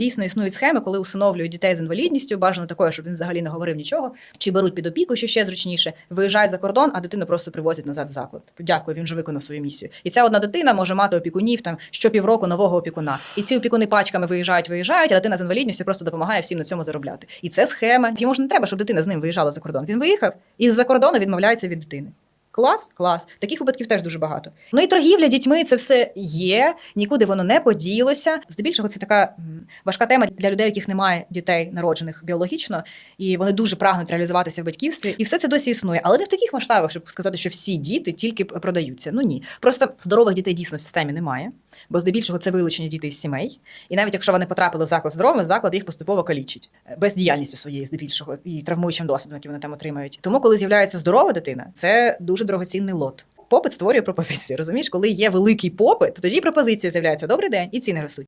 дійсно існують схеми, коли усиновлюють дітей з інвалідністю, бажано такою, щоб він взагалі не говорив нічого, чи беруть під опіку, що ще зручніше, виїжджають за кордон, а дитину просто привозять назад в заклад. Типу, Дякую, він вже виконав свою місію. І ця одна дитина може мати опікунів там щопівроку нового опікуна. І ці опікуни пачками виїжджають, виїжджають, а дитина з інвалідністю просто допомагає всім на цьому заробляти. І це схема. Йому ж не треба, щоб дитина з ним виїжджала за кордон. Він виїхав і з-за кордону відмовляється від дитини. Клас, клас. Таких випадків теж дуже багато. Ну і торгівля дітьми це все є, нікуди воно не поділося. Здебільшого це така важка тема для людей, яких немає дітей народжених біологічно, і вони дуже прагнуть реалізуватися в батьківстві. І все це досі існує, але не в таких масштабах, щоб сказати, що всі діти тільки продаються. Ну ні, просто здорових дітей дійсно в системі немає, бо здебільшого це вилучені діти з сімей. І навіть якщо вони потрапили в заклад здоровими, заклад їх поступово калічить бездіяльністю своєю здебільшого і травмуючим досвідом, який вони там отримають. Тому, коли з'являється здорова дитина, це дуже дорогоцінний лот. Попит створює пропозицію. Розумієш, коли є великий попит, то тоді пропозиція з'являється добрий день і ціни ростуть.